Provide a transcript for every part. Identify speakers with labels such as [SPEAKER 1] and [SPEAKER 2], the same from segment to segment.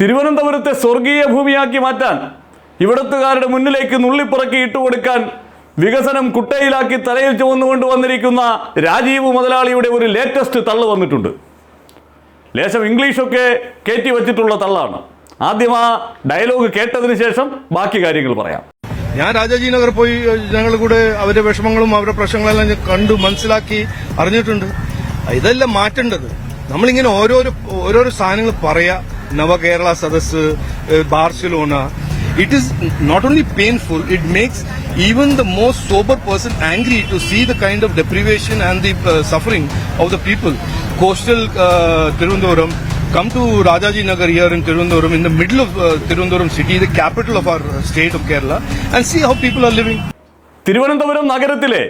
[SPEAKER 1] തിരുവനന്തപുരത്തെ സ്വർഗീയ ഭൂമിയാക്കി മാറ്റാൻ ഇവിടത്തുകാരുടെ മുന്നിലേക്ക് നുള്ളിപ്പുറക്കി ഇട്ടുകൊടുക്കാൻ വികസനം കുട്ടയിലാക്കി തലയിൽ ചുമന്നുകൊണ്ട് വന്നിരിക്കുന്ന രാജീവ് മുതലാളിയുടെ ഒരു ലേറ്റസ്റ്റ് തള്ളു വന്നിട്ടുണ്ട്. ലേശം ഇംഗ്ലീഷൊക്കെ കയറ്റി വച്ചിട്ടുള്ള തള്ളാണ്. ആദ്യം ആ ഡയലോഗ് കേട്ടതിന് ശേഷം ബാക്കി കാര്യങ്ങൾ പറയാം.
[SPEAKER 2] ഞാൻ രാജാജി നഗർ പോയി ഞങ്ങൾ കൂടെ അവരുടെ വിഷമങ്ങളും അവരുടെ പ്രശ്നങ്ങളെല്ലാം കണ്ടു മനസ്സിലാക്കി അറിഞ്ഞിട്ടുണ്ട്. ഇതെല്ലാം മാറ്റേണ്ടത്. നമ്മളിങ്ങനെ ഓരോരോ ഓരോരോ സാധനങ്ങൾ പറയാ Navakerala Sadas eh, Barcelona it is not only painful it makes even the most sober person angry to see the kind of deprivation and the suffering of the people coastal Thiruvananthapuram come to Rajaji Nagar here in Tirundoram, in the middle of uh, Tirundoram city, the capital of our uh, state of Kerala, and see how people are living.
[SPEAKER 1] Thiruvananthapuram നഗരത്തിലെ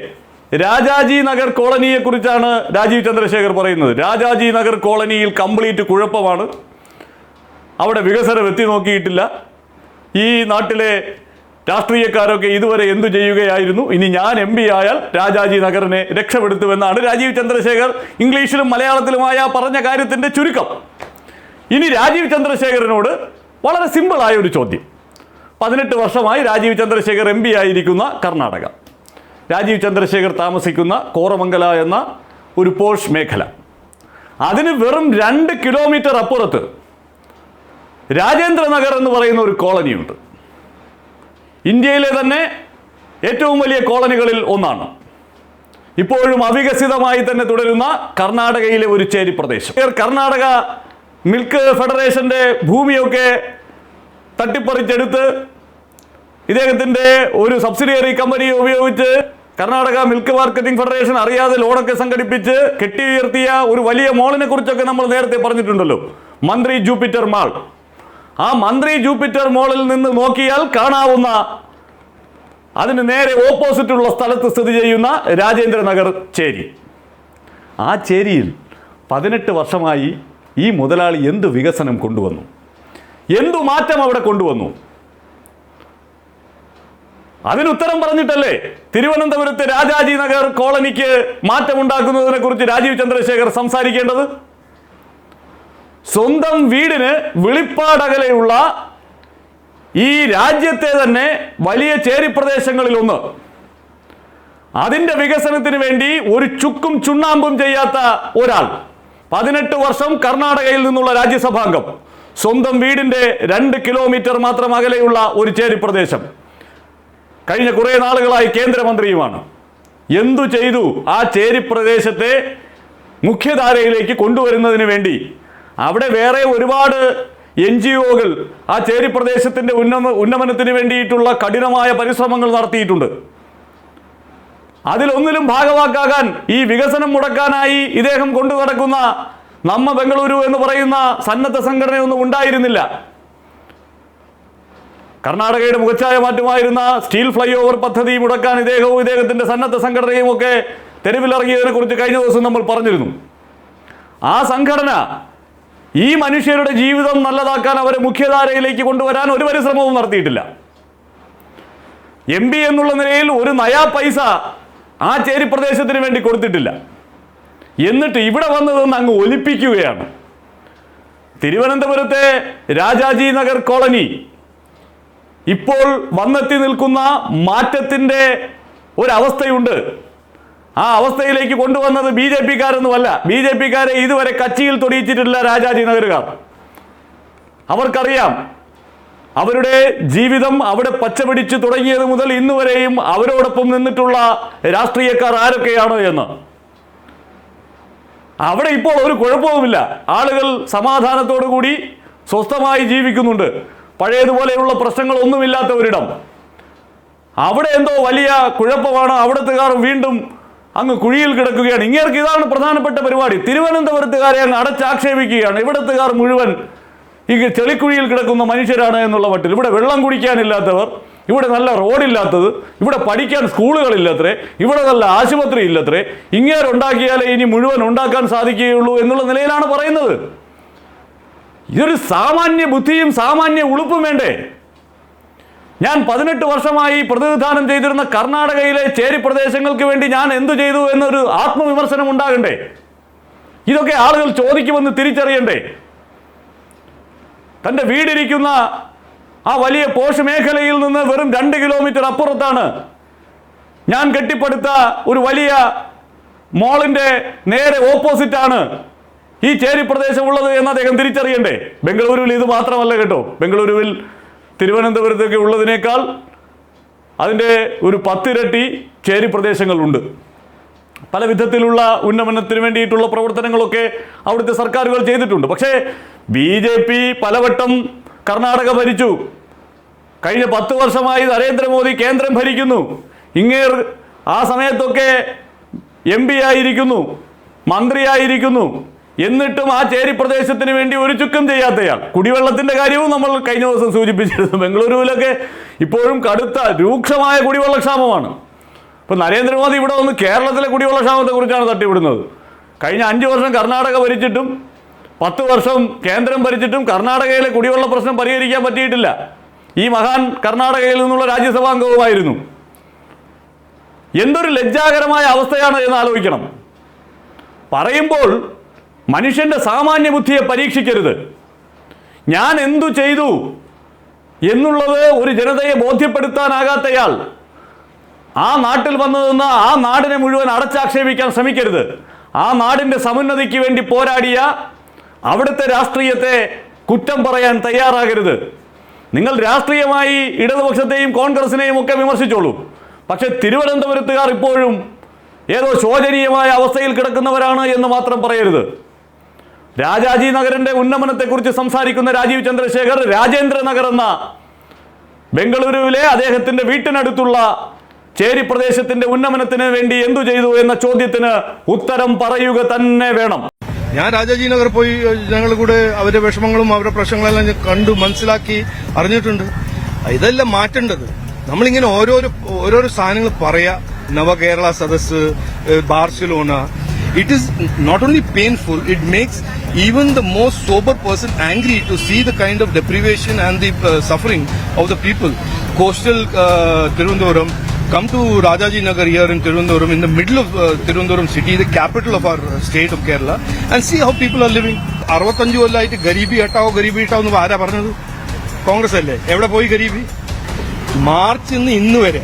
[SPEAKER 1] രാജാജി നഗർ കോളനിയെ കുറിച്ചാണ് രാജീവ് ചന്ദ്രശേഖർ പറയുന്നത്. രാജാജി നഗർ കോളനിയിൽ complete കുഴപ്പമാണ്. അവിടെ വികസനം എത്തി നോക്കിയിട്ടില്ല. ഈ നാട്ടിലെ രാഷ്ട്രീയക്കാരൊക്കെ ഇതുവരെ എന്തു ചെയ്യുകയായിരുന്നു? ഇനി ഞാൻ എം പി ആയാൽ രാജാജി നഗറിനെ രക്ഷപ്പെടുത്തുമെന്നാണ് രാജീവ് ചന്ദ്രശേഖർ ഇംഗ്ലീഷിലും മലയാളത്തിലുമായ പറഞ്ഞ കാര്യത്തിന്റെ ചുരുക്കം. ഇനി രാജീവ് ചന്ദ്രശേഖരനോട് വളരെ സിമ്പിളായ ഒരു ചോദ്യം. പതിനെട്ട് വർഷമായി രാജീവ് ചന്ദ്രശേഖർ എം പി ആയിരിക്കുന്ന കർണാടക. രാജീവ് ചന്ദ്രശേഖർ താമസിക്കുന്ന കോറമംഗല എന്ന ഒരു പോഷ് മേഖല. അതിന് വെറും രണ്ട് കിലോമീറ്റർ അപ്പുറത്ത് രാജേന്ദ്രനഗർ എന്ന് പറയുന്ന ഒരു കോളനിയുണ്ട്. ഇന്ത്യയിലെ തന്നെ ഏറ്റവും വലിയ കോളനികളിൽ ഒന്നാണ്. ഇപ്പോഴും അവികസിതമായി തന്നെ തുടരുന്ന കർണാടകയിലെ ഒരു ചേരി പ്രദേശം. കർണാടക മിൽക്ക് ഫെഡറേഷന്റെ ഭൂമിയൊക്കെ തട്ടിപ്പറിച്ചെടുത്ത് ഇദ്ദേഹത്തിന്റെ ഒരു സബ്സിഡിയറി കമ്പനി ഉപയോഗിച്ച് കർണാടക മിൽക്ക് മാർക്കറ്റിംഗ് ഫെഡറേഷൻ അറിയാതെ ലോണൊക്കെ സംഘടിപ്പിച്ച് കെട്ടി ഉയർത്തിയ ഒരു വലിയ മോളിനെ കുറിച്ചൊക്കെ നമ്മൾ നേരത്തെ പറഞ്ഞിട്ടുണ്ടല്ലോ. മന്ത്രി ജൂപ്പിറ്റർ മാൾ. ആ മന്ത്രി ജൂപ്പിറ്റർ മോളിൽ നിന്ന് നോക്കിയാൽ കാണാവുന്ന അതിന് നേരെ ഓപ്പോസിറ്റുള്ള സ്ഥലത്ത് സ്ഥിതി ചെയ്യുന്ന രാജേന്ദ്രനഗർ ചേരി. ആ ചേരിയിൽ പതിനെട്ട് വർഷമായി ഈ മുതലാളി എന്ത് വികസനം കൊണ്ടുവന്നു? എന്തു മാറ്റം അവിടെ കൊണ്ടുവന്നു? അതിനുത്തരം പറഞ്ഞിട്ടല്ലേ തിരുവനന്തപുരത്തെ രാജാജി നഗർ കോളനിക്ക് മാറ്റമുണ്ടാക്കുന്നതിനെ കുറിച്ച് രാജീവ് ചന്ദ്രശേഖർ സംസാരിക്കേണ്ടത്? സ്വന്തം വീടിന് വിളിപ്പാടകലെയുള്ള ഈ രാജ്യത്തെ തന്നെ വലിയ ചേരിപ്രദേശങ്ങളിൽ ഒന്ന് അതിന്റെ വികസനത്തിന് വേണ്ടി ഒരു ചുക്കും ചുണ്ണാമ്പും ചെയ്യാത്ത ഒരാൾ. പതിനെട്ട് വർഷം കർണാടകയിൽ നിന്നുള്ള രാജ്യസഭാംഗം. സ്വന്തം വീടിന്റെ രണ്ട് കിലോമീറ്റർ മാത്രം അകലെയുള്ള ഒരു ചേരിപ്രദേശം. കഴിഞ്ഞ കുറേ നാളുകളായി കേന്ദ്രമന്ത്രിയുമാണ്. എന്തു ചെയ്തു ആ ചേരിപ്രദേശത്തെ മുഖ്യധാരയിലേക്ക് കൊണ്ടുവരുന്നതിന് വേണ്ടി? അവിടെ വേറെ ഒരുപാട് എൻ ജി ഒകൾ ആ ചേരി പ്രദേശത്തിന്റെ ഉന്നമ ഉന്നമനത്തിന് വേണ്ടിയിട്ടുള്ള കഠിനമായ പരിശ്രമങ്ങൾ നടത്തിയിട്ടുണ്ട്. അതിലൊന്നിലും ഭാഗവാക്കാകാൻ ഈ വികസനം മുടക്കാനായി ഇദ്ദേഹം കൊണ്ടു നടക്കുന്ന നമ്മ ബംഗളൂരു എന്ന് പറയുന്ന സന്നദ്ധ സംഘടനയൊന്നും ഉണ്ടായിരുന്നില്ല. കർണാടകയുടെ മുഖച്ഛായ മാറ്റമായിരുന്ന സ്റ്റീൽ ഫ്ലൈ ഓവർ പദ്ധതി മുടക്കാൻ ഇദ്ദേഹവും ഇദ്ദേഹത്തിന്റെ സന്നദ്ധ സംഘടനയും ഒക്കെ തെരുവിലിറങ്ങിയതിനെ കുറിച്ച് കഴിഞ്ഞ ദിവസം നമ്മൾ പറഞ്ഞിരുന്നു. ആ സംഘടന ഈ മനുഷ്യരുടെ ജീവിതം നല്ലതാക്കാൻ അവരെ മുഖ്യധാരയിലേക്ക് കൊണ്ടുവരാൻ ഒരു പരിശ്രമവും നടത്തിയിട്ടില്ല. എം പി എന്നുള്ള നിലയിൽ ഒരു നയാ പൈസ ആ ചേരി പ്രദേശത്തിന് വേണ്ടി കൊടുത്തിട്ടില്ല. എന്നിട്ട് ഇവിടെ വന്നതെന്ന് അങ്ങ് ഒലിപ്പിക്കുകയാണ്. തിരുവനന്തപുരത്തെ രാജാജി നഗർ കോളനി ഇപ്പോൾ വന്നെത്തി നിൽക്കുന്ന മാറ്റത്തിന്റെ ഒരവസ്ഥയുണ്ട്. ആ അവസ്ഥയിലേക്ക് കൊണ്ടുവന്നത് ബി ജെ പിക്കാരൊന്നുമല്ല. ബി ജെ പിക്കാരെ ഇതുവരെ കച്ചിയിൽ തൊടിയിച്ചിട്ടില്ല രാജാജി നഗരുകാർ അവർക്കറിയാം അവരുടെ ജീവിതം അവിടെ പച്ചപിടിച്ച് തുടങ്ങിയത് മുതൽ ഇന്ന് വരെയും അവരോടൊപ്പം നിന്നിട്ടുള്ള രാഷ്ട്രീയക്കാർ ആരൊക്കെയാണ് എന്ന്. അവിടെ ഇപ്പോൾ ഒരു കുഴപ്പവുമില്ല. ആളുകൾ സമാധാനത്തോടു കൂടി സ്വസ്ഥമായി ജീവിക്കുന്നുണ്ട്. പഴയതുപോലെയുള്ള പ്രശ്നങ്ങളൊന്നുമില്ലാത്ത ഒരിടം അവിടെ എന്തോ വലിയ കുഴപ്പമാണ് അവിടത്തുകാർ വീണ്ടും അങ്ങ് കുഴിയിൽ കിടക്കുകയാണ്. ഇങ്ങേർക്ക് ഇതാണ് പ്രധാനപ്പെട്ട പരിപാടി. തിരുവനന്തപുരത്തുകാരെ അങ്ങ് അടച്ചാക്ഷേപിക്കുകയാണ്. ഇവിടത്തുകാർ മുഴുവൻ ഈ ചെളിക്കുഴിയിൽ കിടക്കുന്ന മനുഷ്യരാണ് എന്നുള്ള മട്ടിൽ. ഇവിടെ വെള്ളം കുടിക്കാനില്ലാത്തവർ ഇവിടെ നല്ല റോഡില്ലാത്തത് ഇവിടെ പഠിക്കാൻ സ്കൂളുകളില്ലത്രേ ഇവിടെ നല്ല ആശുപത്രി ഇല്ലത്രേ ഇങ്ങേരുണ്ടാക്കിയാലേ ഇനി മുഴുവൻ ഉണ്ടാക്കാൻ സാധിക്കുകയുള്ളൂ എന്നുള്ള നിലയിലാണ് പറയുന്നത്. ഇതൊരു സാമാന്യ ബുദ്ധിയും സാമാന്യ ഉളുപ്പും വേണ്ടേ? ഞാൻ പതിനെട്ട് വർഷമായി പ്രതിനിധാനം ചെയ്തിരുന്ന കർണാടകയിലെ ചേരി പ്രദേശങ്ങൾക്ക് വേണ്ടി ഞാൻ എന്തു ചെയ്തു എന്നൊരു ആത്മവിമർശനം ഉണ്ടാകണ്ടേ? ഇതൊക്കെ ആളുകൾ ചോദിക്കുമെന്ന് തിരിച്ചറിയണ്ടേ? തന്റെ വീടിരിക്കുന്ന ആ വലിയ പോഷ് മേഖലയിൽ നിന്ന് വെറും രണ്ട് കിലോമീറ്റർ അപ്പുറത്താണ് ഞാൻ കെട്ടിപ്പടുത്ത ഒരു വലിയ മോളിന്റെ നേരെ ഓപ്പോസിറ്റ് ആണ് ഈ ചേരി പ്രദേശം ഉള്ളത് എന്ന് അദ്ദേഹം തിരിച്ചറിയണ്ടേ? ബംഗളൂരുവിൽ ഇത് മാത്രമല്ല കേട്ടോ. ബംഗളൂരുവിൽ തിരുവനന്തപുരത്തൊക്കെ ഉള്ളതിനേക്കാൾ അതിന്റെ ഒരു പത്തിരട്ടി ചേരി പ്രദേശങ്ങളുണ്ട്. പല വിധത്തിലുള്ള ഉന്നമനത്തിന് വേണ്ടിയിട്ടുള്ള പ്രവർത്തനങ്ങളൊക്കെ അവിടുത്തെ സർക്കാരുകൾ ചെയ്തിട്ടുണ്ട്. പക്ഷേ ബി ജെ പി പലവട്ടം കർണാടക ഭരിച്ചു. കഴിഞ്ഞ പത്ത് വർഷമായി നരേന്ദ്രമോദി കേന്ദ്രം ഭരിക്കുന്നു. ഇങ്ങേർ ആ സമയത്തൊക്കെ എം പി ആയിരിക്കുന്നു മന്ത്രിയായിരിക്കുന്നു. എന്നിട്ടും ആ ചേരി പ്രദേശത്തിന് വേണ്ടി ഒരു ചുക്കം ചെയ്യാത്തയാൾ. കുടിവെള്ളത്തിന്റെ കാര്യവും നമ്മൾ കഴിഞ്ഞ ദിവസം സൂചിപ്പിച്ചിരുന്നു. ബംഗളൂരുവിലൊക്കെ ഇപ്പോഴും കടുത്ത രൂക്ഷമായ കുടിവെള്ളക്ഷാമമാണ്. ഇപ്പൊ നരേന്ദ്രമോദി ഇവിടെ വന്ന് കേരളത്തിലെ കുടിവെള്ള കുറിച്ചാണ് തട്ടിവിടുന്നത്. കഴിഞ്ഞ അഞ്ചു വർഷം കർണാടക ഭരിച്ചിട്ടും പത്ത് വർഷം കേന്ദ്രം ഭരിച്ചിട്ടും കർണാടകയിലെ കുടിവെള്ള പ്രശ്നം പരിഹരിക്കാൻ പറ്റിയിട്ടില്ല. ഈ മഹാൻ കർണാടകയിൽ നിന്നുള്ള രാജ്യസഭാംഗവുമായിരുന്നു. എന്തൊരു ലജ്ജാകരമായ അവസ്ഥയാണ് എന്ന് ആലോചിക്കണം. പറയുമ്പോൾ മനുഷ്യന്റെ സാമാന്യ ബുദ്ധിയെ പരീക്ഷിക്കരുത്. ഞാൻ എന്തു ചെയ്തു എന്നുള്ളത് ഒരു ജനതയെ ബോധ്യപ്പെടുത്താനാകാത്തയാൾ ആ നാട്ടിൽ വന്നു നിന്ന് ആ നാടിനെ മുഴുവൻ അടച്ചാക്ഷേപിക്കാൻ ശ്രമിക്കരുത്. ആ നാടിന്റെ സമുന്നതിക്ക് വേണ്ടി പോരാടിയ അവിടുത്തെ രാഷ്ട്രീയത്തെ കുറ്റം പറയാൻ തയ്യാറാകരുത്. നിങ്ങൾ രാഷ്ട്രീയമായി ഇടതുപക്ഷത്തെയും കോൺഗ്രസിനെയും ഒക്കെ വിമർശിച്ചോളൂ. പക്ഷേ തിരുവനന്തപുരത്തുകാർ ഇപ്പോഴും ഏതോ ശോചനീയമായ അവസ്ഥയിൽ കിടക്കുന്നവരാണ് എന്ന് മാത്രം പറയരുത്. രാജാജി നഗറിന്റെ ഉന്നമനത്തെക്കുറിച്ച് സംസാരിക്കുന്ന രാജീവ് ചന്ദ്രശേഖർ രാജേന്ദ്ര നഗർ എന്ന ബംഗളൂരുവിലെ അദ്ദേഹത്തിന്റെ വീട്ടിനടുത്തുള്ള ചേരി പ്രദേശത്തിന്റെ ഉന്നമനത്തിന് വേണ്ടി എന്തു ചെയ്തു എന്ന ചോദ്യത്തിന് ഉത്തരം പറയുക തന്നെ വേണം.
[SPEAKER 2] ഞാൻ രാജാജി നഗർ പോയി ഞങ്ങൾ കൂടെ അവരുടെ വിഷമങ്ങളും അവരുടെ പ്രശ്നങ്ങളെല്ലാം കണ്ടു മനസ്സിലാക്കി അറിഞ്ഞിട്ടുണ്ട്. ഇതെല്ലാം മാറ്റേണ്ടത്. നമ്മളിങ്ങനെ ഓരോരോ ഓരോരോ സാധനങ്ങൾ പറയാ. Navakerala Sadas eh, Barcelona it is not only painful it makes even the most sober person angry to see the kind of deprivation and the suffering of the people coastal Thiruvananthapuram come to Rajaji Nagar here in Tirundoram, in the middle of uh, Tirundoram city, the capital of our uh, state of Kerala, and see how people are living. അറുപത്തഞ്ചു കൊല്ലമായിട്ട് ഗരീബി ഹട്ടാവോ ഗരീബി ഹട്ടാവോ എന്ന് ആരാ പറഞ്ഞത്? കോൺഗ്രസ് അല്ലേ? എവിടെ പോയി garibi? March നിന്ന് ഇന്ന് വരെ.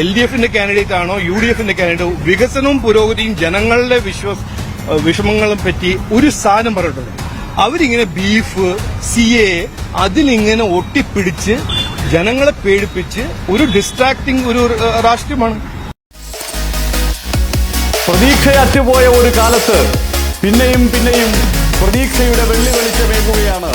[SPEAKER 2] എൽ ഡി എഫിന്റെ കാൻഡിഡേറ്റ് ആണോ യു ഡി എഫിന്റെ കാൻഡിഡേറ്റ് വികസനവും പുരോഗതിയും ജനങ്ങളുടെ വിശ്വാസ വിഷമങ്ങളെ പറ്റി ഒരു സാധനം പറഞ്ഞിട്ടുണ്ട്. അവരിങ്ങനെ ബീഫ് സി എ അതിലിങ്ങനെ ഒട്ടിപ്പിടിച്ച് ജനങ്ങളെ പേടിപ്പിച്ച് ഒരു ഡിസ്ട്രാക്ടിങ് ഒരു രാഷ്ട്രീയമാണ്.
[SPEAKER 1] പ്രതീക്ഷയറ്റുപോയ ഒരു കാലത്ത് പിന്നെയും പിന്നെയും പ്രതീക്ഷയുടെ വെള്ളി വെളിച്ചമേകുകയാണ്.